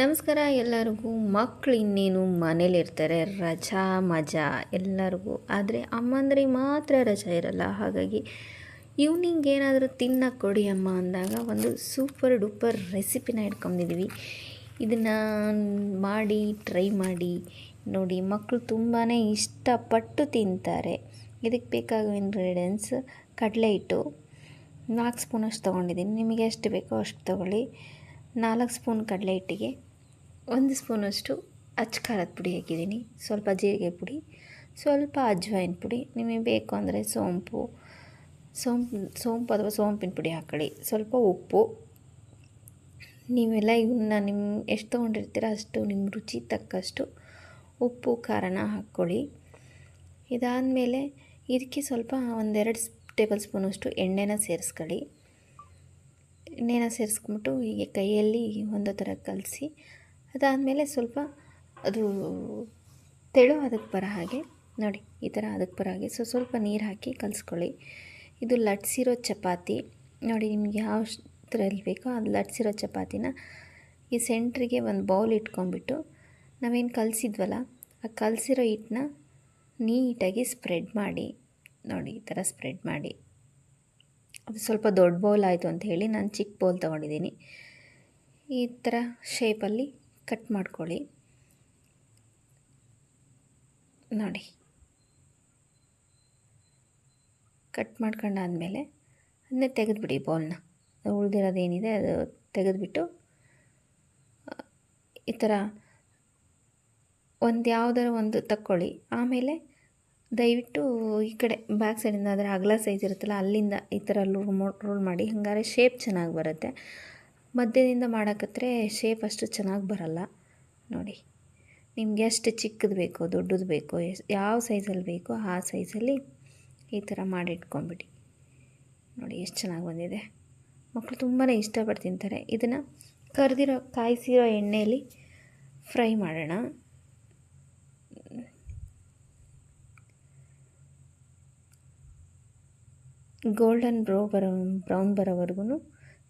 ನಮಸ್ಕಾರ ಎಲ್ಲರಿಗೂ. ಮಕ್ಕಳು ಇನ್ನೇನು ಮನೇಲಿರ್ತಾರೆ, ರಜಾ ಮಜಾ ಎಲ್ಲರಿಗೂ. ಆದರೆ ಅಮ್ಮಂದ್ರಿಗೆ ಮಾತ್ರ ರಜಾ ಇರಲ್ಲ. ಹಾಗಾಗಿ ಈವ್ನಿಂಗ್ ಏನಾದರೂ ತಿನ್ನಕ್ಕೆ ಕೊಡಿ ಅಮ್ಮ ಅಂದಾಗ ಒಂದು ಸೂಪರ್ ಡೂಪರ್ ರೆಸಿಪಿನ ಇಟ್ಕೊಂಡಿದ್ದೀವಿ ಇದನ್ನು ಮಾಡಿ ಟ್ರೈ ಮಾಡಿ. ನೋಡಿ ಮಕ್ಕಳು ತುಂಬಾ ಇಷ್ಟಪಟ್ಟು ತಿಂತಾರೆ. ಇದಕ್ಕೆ ಬೇಕಾಗೋ ಇಂಗ್ರೀಡಿಯೆಂಟ್ಸ್ ಕಡಲೆ ಹಿಟ್ಟು, ನಾಲ್ಕು ಸ್ಪೂನಷ್ಟು ತೊಗೊಂಡಿದ್ದೀನಿ. ನಿಮಗೆ ಎಷ್ಟು ಬೇಕೋ ಅಷ್ಟು ತೊಗೊಳ್ಳಿ. ನಾಲ್ಕು ಸ್ಪೂನ್ ಕಡಲೆ ಹಿಟ್ಟಿಗೆ, ಒಂದು ಸ್ಪೂನಷ್ಟು ಅಚ್ಚ ಖಾರದ ಪುಡಿ ಹಾಕಿದ್ದೀನಿ, ಸ್ವಲ್ಪ ಜೀರಿಗೆ ಪುಡಿ, ಸ್ವಲ್ಪ ಅಜ್ವಾಯಿನ ಪುಡಿ. ನಿಮಗೆ ಬೇಕು ಅಂದರೆ ಸೋಂಪು ಸೋಂಪು ಸೋಂಪು ಅಥವಾ ಸೋಂಪಿನ ಪುಡಿ ಹಾಕೊಳ್ಳಿ ಸ್ವಲ್ಪ ಉಪ್ಪು. ನೀವೆಲ್ಲ ಇವನ್ನ ನಿಮ್ಮ ಎಷ್ಟು ತೊಗೊಂಡಿರ್ತೀರ ಅಷ್ಟು ನಿಮ್ಮ ರುಚಿ ತಕ್ಕಷ್ಟು ಉಪ್ಪು, ಖಾರನ ಹಾಕ್ಕೊಳ್ಳಿ. ಇದಾದಮೇಲೆ ಇದಕ್ಕೆ ಸ್ವಲ್ಪ ಒಂದೆರಡು ಟೇಬಲ್ ಸ್ಪೂನಷ್ಟು ಎಣ್ಣೆನ ಸೇರಿಸ್ಕೊಳ್ಳಿ. ಎಣ್ಣೆನ ಸೇರಿಸ್ಕೊಂಬಿಟ್ಟು ಹೀಗೆ ಕೈಯಲ್ಲಿ ಒಂದು ಥರ ಕಲಸಿ, ಅದಾದಮೇಲೆ ಸ್ವಲ್ಪ ಅದು ತೆಳು ಅದಕ್ಕೆ ಬರೋ ಹಾಗೆ, ನೋಡಿ ಈ ಥರ ಅದಕ್ಕೆ ಬರೋ ಹಾಗೆ. ಸೊ, ಸ್ವಲ್ಪ ನೀರು ಹಾಕಿ ಕಲಿಸ್ಕೊಳ್ಳಿ. ಇದು ಲಟ್ಸಿರೋ ಚಪಾತಿ. ನೋಡಿ ನಿಮ್ಗೆ ಯಾವ ಥರಲ್ಲಿ ಬೇಕೋ ಅದು ಲಟ್ಸಿರೋ ಚಪಾತಿನ ಈ ಸೆಂಟ್ರಿಗೆ ಒಂದು ಬೌಲ್ ಇಟ್ಕೊಂಡ್ಬಿಟ್ಟು ನಾವೇನು ಕಲಸಿದ್ವಲ್ಲ, ಆ ಕಲಸಿರೋ ಹಿಟ್ಟನ್ನ ನೀಟಾಗಿ ಸ್ಪ್ರೆಡ್ ಮಾಡಿ, ನೋಡಿ ಈ ಥರ ಸ್ಪ್ರೆಡ್ ಮಾಡಿ. ಅದು ಸ್ವಲ್ಪ ದೊಡ್ಡ ಬೌಲ್ ಆಯಿತು ಅಂತ ಹೇಳಿ ನಾನು ಚಿಕ್ಕ ಬೌಲ್ ತೊಗೊಂಡಿದ್ದೀನಿ. ಈ ಥರ ಶೇಪಲ್ಲಿ ಕಟ್ ಮಾಡ್ಕೊಳ್ಳಿ. ನೋಡಿ. ಕಟ್ ಮಾಡ್ಕೊಂಡಾದಮೇಲೆ ಅದನ್ನೇ ತೆಗೆದುಬಿಡಿ ಬೌಲ್ನ. ಉಳಿದಿರೋದೇನಿದೆ ಅದು ತೆಗೆದುಬಿಟ್ಟು ಈ ಥರ ಒಂದು ಯಾವುದಾರ ಒಂದು ತಕ್ಕೊಳ್ಳಿ. ಆಮೇಲೆ ದಯವಿಟ್ಟು ಈ ಕಡೆ ಬ್ಯಾಕ್ ಸೈಡಿಂದ ಅದರ ಅಗಲ ಸೈಜ್ ಇರುತ್ತಲ್ಲ, ಅಲ್ಲಿಂದ ಈ ಥರ ರೋಲ್ ಮಾಡಿ. ಹಂಗಾರೆ ಶೇಪ್ ಚೆನ್ನಾಗಿ ಬರುತ್ತೆ. ಮಧ್ಯದಿಂದ ಮಾಡೋಕತ್ರೆ ಶೇಪ್ ಅಷ್ಟು ಚೆನ್ನಾಗಿ ಬರಲ್ಲ. ನೋಡಿ, ನಿಮಗೆ ಎಷ್ಟು ಚಿಕ್ಕದು ಬೇಕೋ, ದೊಡ್ಡದು ಬೇಕೋ ಯಾವ ಸೈಜಲ್ಲಿ ಬೇಕೋ ಆ ಸೈಜಲ್ಲಿ ಈ ಥರ ಮಾಡಿಟ್ಕೊಂಬಿಡಿ ನೋಡಿ, ಎಷ್ಟು ಚೆನ್ನಾಗಿ ಬಂದಿದೆ. ಮಕ್ಕಳು ತುಂಬಾ ಇಷ್ಟಪಟ್ಟು ತಿಂತಾರೆ. ಇದನ್ನು ಕರೆದಿರೋ, ಕಾಯಿಸಿರೋ ಎಣ್ಣೆಯಲ್ಲಿ ಫ್ರೈ ಮಾಡೋಣ. ಗೋಲ್ಡನ್ ಬ್ರೋ ಬರೋ ಬ್ರೌನ್ ಬರೋವರೆಗೂ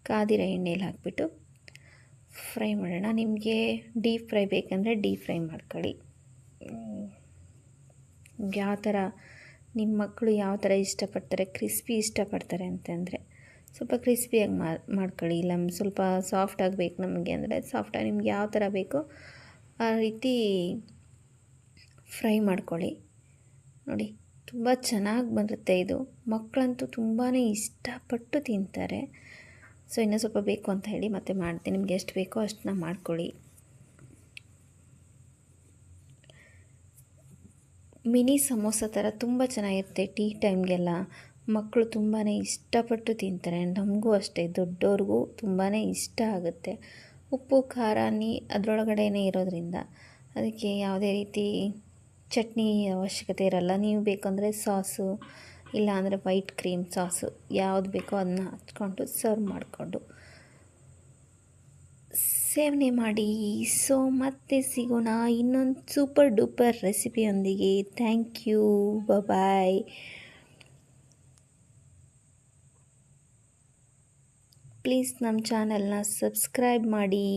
ಕಾದಿರ ಎಣ್ಣೆಯಲ್ಲಿ ಹಾಕಿಬಿಟ್ಟು ಫ್ರೈ ಮಾಡೋಣ. ನಿಮಗೆ ಡೀಪ್ ಫ್ರೈ ಬೇಕಂದರೆ ಡೀಪ್ ಫ್ರೈ ಮಾಡ್ಕೊಳ್ಳಿ. ಯಾವ ಥರ ನಿಮ್ಮ ಮಕ್ಕಳು ಯಾವ ಥರ ಇಷ್ಟಪಡ್ತಾರೆ ಕ್ರಿಸ್ಪಿ ಇಷ್ಟಪಡ್ತಾರೆ ಅಂತಂದರೆ ಸ್ವಲ್ಪ ಕ್ರಿಸ್ಪಿಯಾಗಿ ಮಾಡ್ಕೊಳ್ಳಿ. ಇಲ್ಲ, ಸ್ವಲ್ಪ ಸಾಫ್ಟ್ ಆಗಬೇಕು ನಮಗೆ ಅಂದರೆ ಸಾಫ್ಟಾಗಿ ನಿಮ್ಗೆ ಯಾವ ಥರ ಬೇಕೋ ಆ ರೀತಿ ಫ್ರೈ ಮಾಡ್ಕೊಳ್ಳಿ. ನೋಡಿ. ತುಂಬ ಚೆನ್ನಾಗಿ ಬರುತ್ತೆ ಇದು. ಮಕ್ಕಳಂತೂ ತುಂಬಾ ಇಷ್ಟಪಟ್ಟು ತಿಂತಾರೆ. ಸೊ, ಇನ್ನೂ ಸ್ವಲ್ಪ ಬೇಕು ಅಂತ ಹೇಳಿ ಮತ್ತೆ ಮಾಡ್ತೀನಿ. ನಿಮ್ಗೆ ಎಷ್ಟು ಬೇಕೋ ಅಷ್ಟನ್ನ ಮಾಡ್ಕೊಳ್ಳಿ. ಮಿನಿ ಸಮೋಸ ಥರ ತುಂಬ ಚೆನ್ನಾಗಿರುತ್ತೆ ಟೀ ಟೈಮ್ಗೆಲ್ಲ. ಮಕ್ಕಳು ತುಂಬಾ ಇಷ್ಟಪಟ್ಟು ತಿಂತಾರೆ. ನಮಗೂ ಅಷ್ಟೇ. ದೊಡ್ಡವ್ರಿಗೂ ತುಂಬಾ ಇಷ್ಟ ಆಗುತ್ತೆ. ಉಪ್ಪು, ಖಾರ, ನೀ ಅದರೊಳಗಡೆನೇ ಇರೋದ್ರಿಂದ. ಅದಕ್ಕೆ ಯಾವುದೇ ರೀತಿ ಚಟ್ನಿ ಅವಶ್ಯಕತೆ ಇರಲ್ಲ. ನೀವು ಬೇಕಂದರೆ ಸಾಸು ಇಲ್ಲಾಂದರೆ ವೈಟ್ ಕ್ರೀಮ್ ಸಾಸು, ಯಾವುದು ಬೇಕೋ ಅದನ್ನ ಹಚ್ಕೊಂಡು ಸರ್ವ್ ಮಾಡಿಕೊಂಡು ಸೇವನೆ ಮಾಡಿ. ಸೊ ಮತ್ತೆ ಸಿಗೋಣ ಇನ್ನೊಂದು ಸೂಪರ್ ಡೂಪರ್ ರೆಸಿಪಿಯೊಂದಿಗೆ ಥ್ಯಾಂಕ್ ಯು ಬಾಯ್ ಪ್ಲೀಸ್ ನಮ್ಮ ಚಾನಲ್ನ ಸಬ್ಸ್ಕ್ರೈಬ್ ಮಾಡಿ.